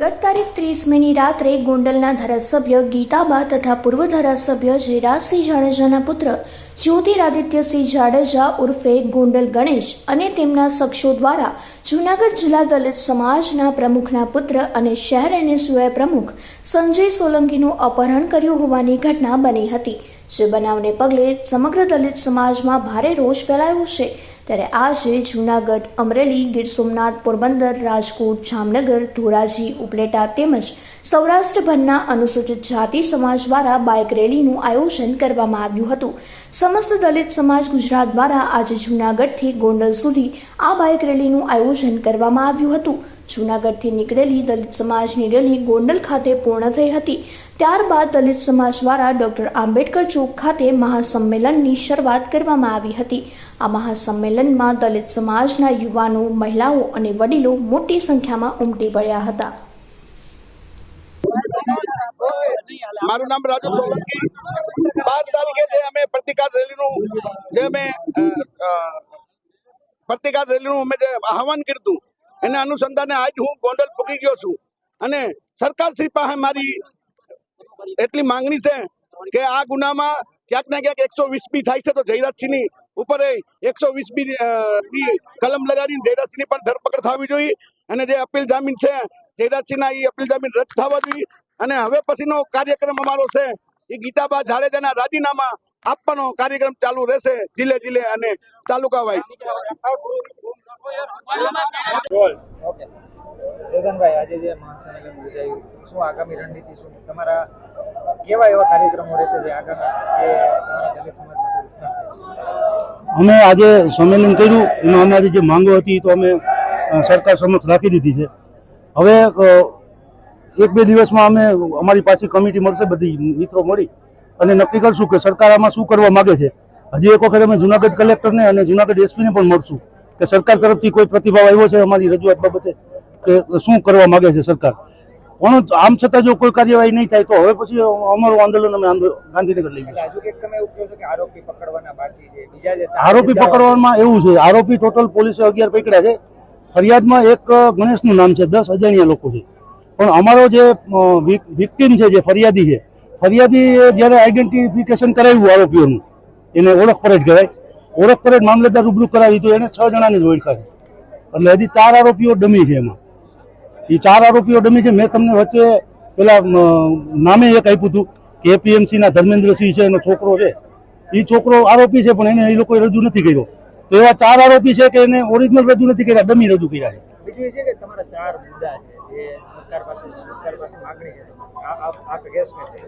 ગત તારીખ ત્રીસ મેની રાત્રે ગોંડલના ધારાસભ્ય ગીતાબા તથા પૂર્વ ધારાસભ્ય જયરાજસિંહ જાડેજાના પુત્ર જ્યોતિરાદિત્યસિંહ જાડેજા ઉર્ફે ગોંડલ ગણેશ અને તેમના શખ્સો દ્વારા જૂનાગઢ જિલ્લા દલિત સમાજના પ્રમુખના પુત્ર અને શહેર એનએસયુઆઈ પ્રમુખ સંજય સોલંકીનું અપહરણ કર્યું હોવાની ઘટના બની હતી. જે બનાવને પગલે સમગ્ર દલિત સમાજમાં ભારે રોષ ફેલાયો છે. ત્યારે આજે જૂનાગઢ, અમરેલી, ગીર સોમનાથ, પોરબંદર, રાજકોટ, જામનગર, ધોરાજી, ઉપલેટા તેમજ સૌરાષ્ટ્રભરના અનુસૂચિત જાતિ સમાજ દ્વારા બાઇક રેલીનું આયોજન કરવામાં આવ્યું હતું. સમસ્ત દલિત સમાજ ગુજરાત દ્વારા આજે જૂનાગઢથી ગોંડલ સુધી આ બાઇક રેલીનું આયોજન કરવામાં આવ્યું હતું. જૂનાગઢથી નીકળેલી દલિત સમાજની રેલી ગોંડલ ખાતે પૂર્ણ થઈ હતી. ત્યારબાદ દલિત સમાજ દ્વારા ડોક્ટર આંબેડકર ચોક ખાતે મહાસંમેલનની શરૂઆત કરવામાં આવી હતી. આ મહાસંમેલનમાં દલિત સમાજના યુવાનો, મહિલાઓ અને વડીલો મોટી સંખ્યામાં ઉમટી પડ્યા હતા. મારું નામ રાજુ સોલંકી. બાર તારીખે જે અમે પ્રતિકાર રેલીનું, જે અમે પ્રતિકાર રેલીનું અમે જે આહવાન કર્યું એના અનુસંધાને આજ હું ગોંડલ પૂકી ગયો છું. અને સરકાર શ્રી પાસે મારી એટલી માંગણી છે કે આ ગુનામાં ક્યાંક ને ક્યાંક એકસો વીસ બી થાય છે તો જયરાજસિંહની ઉપર એકસો વીસ બી કલમ લગાડીને જયરાજસિંહની પણ ધરપકડ થવી જોઈએ. અને જે અપીલ જામીન છે જયરાજસિંહના એ અપીલ જામીન રદ થવા જોઈએ. અને હવે પછીનો કાર્યક્રમ અમારો છે એ ગીતાબા જાડેજાના રાજીનામા આપવાનો કાર્યક્રમ ચાલુ રહેશે જિલ્લે જિલ્લે અને તાલુકા વાઇઝ ઓકે આજે જે મહાસંમેલન યોજાયું શું આગામી રણનીતિ શું? તમારા કેવા એવા કાર્યક્રમો રહેશે જે આગામી અમે આજે સંમેલન કર્યું, એમાં અમારી જે માંગો હતી તો અમે સરકાર સમક્ષ રાખી દીધી છે. હવે એક બે દિવસમાં અમે અમારી પાછી કમિટી મળશે, બધી મિત્રો મળી. અને નક્કી કરશું કે સરકાર આમાં શું કરવા માગે છે. હજી એક વખત અમે જુનાગઢ કલેક્ટરને અને જુનાગઢ એસપીને પણ મળશું કે સરકાર તરફથી કોઈ પ્રતિભાવ આવ્યો છે અમારી રજૂઆત બાબતે, કે શું કરવા માગે છે સરકાર. પણ આમ છતાં જો કોઈ કાર્યવાહી નહીં થાય તો હવે પછી અમારું આંદોલન અમે ગાંધીનગર લઈ કે આરોપી પકડવામાં એવું છે. આરોપી ટોટલ પોલીસે અગિયાર પકડ્યા છે. ફરિયાદમાં એક ગણેશનું નામ છે. દસ અજાણ્યા લોકો છે. પણ અમારો જે વિક્ટીમ છે જે ફરિયાદી છે ફરિયાદી જ્યારે આઈડેન્ટિફિકેશન કરાવ્યું આરોપીઓનું એને ઓળખ પરેડ કહેવાય ઓળખ પરેડ મામલતદાર રૂબરૂ કરાવી તો એને છ જણાની જ ઓળખા એટલે હજી ચાર આરોપીઓ ડમી છે એમાં. એ ચાર આરોપીઓ ડમી છે. મેં તમને વચ્ચે પેલા નામે એક આપ્યું હતું કે એપીએમસી ના ધર્મેન્દ્રસિંહ છે એનો છોકરો છે. એ છોકરો આરોપી છે પણ એને એ લોકોએ રજૂ નથી કર્યો. તો એવા ચાર આરોપી છે કે એને ઓરિજિનલ રજૂ નથી કર્યા ડમી રજૂ કર્યા છે. બીજું છે કે તમારા ચાર મુદ્દા છે જે સરકાર પાસે સરકાર પાસે માગણી છે. આ આ- આ કેસને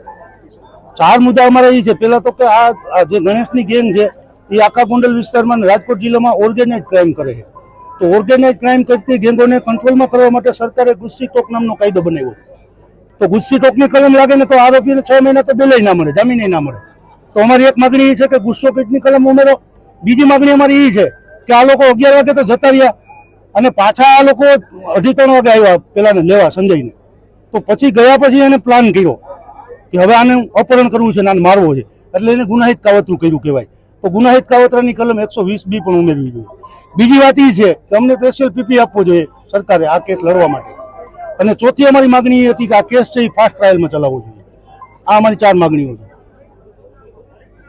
ચાર મુદ્દા અમારા એ છે. પેલા તો કે આ જે ગણેશની ગેંગ છે એ આખા ગોંડલ વિસ્તારમાં રાજકોટ જિલ્લામાં ઓર્ગેનાઇઝ ક્રાઇમ કરે છે. તો ઓર્ગેનાઇઝ ક્રાઇમ કરતી ગેંગોને કંટ્રોલમાં કરવા માટે સરકારે ગુસ્સી ટોક નામનો કાયદો બનાવ્યો તો ગુસ્સી ટોકની કલમ લાગે ને તો આરોપીને છ મહિના તો બેલેય ના મળે, જામીન ના મળે. તો અમારી એક માગણી એ છે કે ગુસ્સો પીટની કલમ ઉમેરો. બીજી માગણી અમારી એ છે કે આ લોકો અગિયાર વાગે તો જતા રહ્યા અને પાછા આ લોકો અઢી ત્રણ વાગે આવ્યા પેલાને લેવા સંજયને. તો પછી ગયા પછી એને પ્લાન કર્યો કે હવે આને અપહરણ કરવું છે ને આને મારવો છે. એટલે એને ગુનાહિત કાવતરું કર્યું કહેવાય. તો ગુનાહિત કાવતરાની કલમ એકસો વીસ બી પણ ઉમેરવી જોઈએ. બીજી વાત એ છે કે અમને સ્પેશિયલ પીપી આપવો જોઈએ સરકારે આ કેસ લડવા માટે. અને ચોથી અમારી માગણી એ હતી કે આ કેસ છે એ ફાસ્ટ ટ્રાયલમાં ચલાવવો જોઈએ. આ અમારી ચાર માગણીઓ છે.